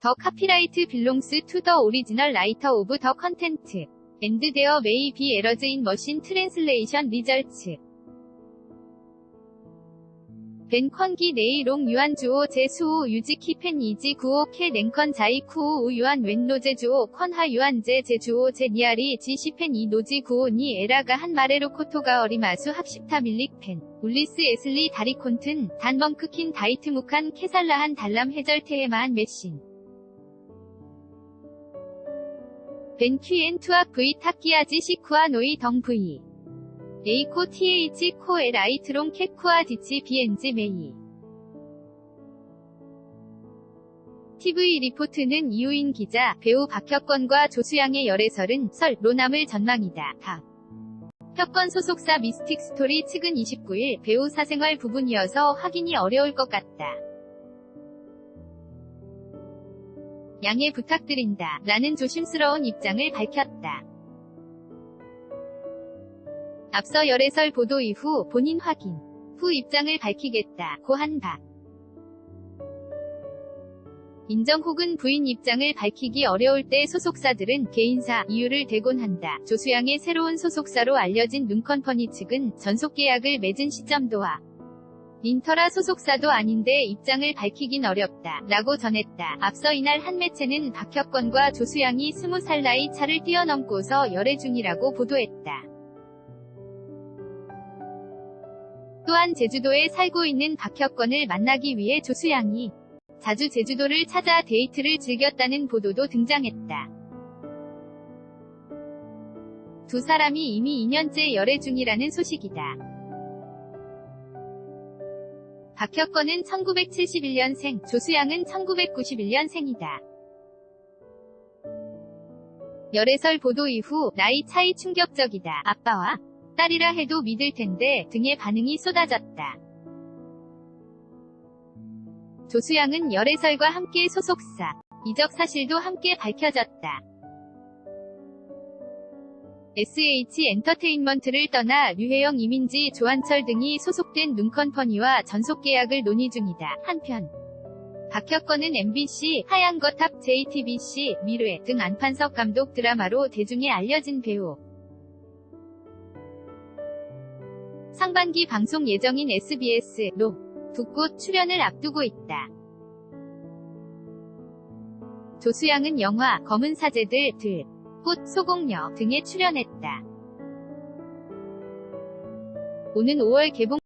더 카피라이트 빌롱스 투 더 오리지널 라이터 오브 더 컨텐트. 엔드 데어 메이 비 에러즈 인 머신 트랜슬레이션 리절츠. 벤 컨기 네이 롱 유한 주오 제수오 유지 키 펜 이지 구오 케 냉컨 자이 쿠오 우 유한 웬노제 주오 컨하 유한 제 제주오 제 니아리 지 시 펜 이 노지 구오 니 에라가 한 마레로 코토가 어리마수 합십타 밀릭 펜 울리스 에슬리 다리콘튼 단번크 킨 다이트 무칸 케살라한 달람 해절 테헤마한 메신 벤 퀴엔 투악 V 타키아지 시쿠아 노이 덩 V 에이코 TH 코 LI 트롱 캡쿠아 디치 BNG 메이 TV 리포트는 이우인 기자, 배우 박혁건과 조수양의 열애설은 설, 로남을 전망이다. 박. 혁건 소속사 미스틱 스토리 측은 29일 배우 사생활 부분이어서 확인이 어려울 것 같다. 양해 부탁드린다. 라는 조심스러운 입장을 밝혔다. 앞서 열애설 보도 이후 본인 확인 후 입장을 밝히겠다. 고한 박. 인정 혹은 부인 입장을 밝히기 어려울 때 소속사들은 개인사 이유를 대곤 한다. 조수양의 새로운 소속사로 알려진 눈컴퍼니 측은 전속 계약을 맺은 시점도와 인터라 소속사도 아닌데 입장을 밝히긴 어렵다. 라고 전했다. 앞서 이날 한 매체는 박혁건과 조수양이 20살 나이 차를 뛰어넘고서 열애 중이라고 보도했다. 또한 제주도에 살고 있는 박혁건을 만나기 위해 조수양이 자주 제주도를 찾아 데이트를 즐겼다는 보도도 등장했다. 두 사람이 이미 2년째 열애 중이라는 소식이다. 박혁건은 1971년생, 조수양은 1991년생이다. 열애설 보도 이후 나이 차이 충격적이다. 아빠와 딸이라 해도 믿을 텐데 등의 반응이 쏟아졌다. 조수양은 열애설과 함께 소속사, 이적 사실도 함께 밝혀졌다. SH 엔터테인먼트를 떠나 류혜영, 이민지, 조한철 등이 소속된 눈컴퍼니와 전속 계약을 논의 중이다. 한편 박혁건은 MBC, 하얀거탑, JTBC, 미르에 등 안판석 감독 드라마로 대중에 알려진 배우. 상반기 방송 예정인 SBS로 두꽃 출연을 앞두고 있다. 조수양은 영화 검은 사제들 들, 꽃 소공녀 등에 출연했다. 오는 5월 개봉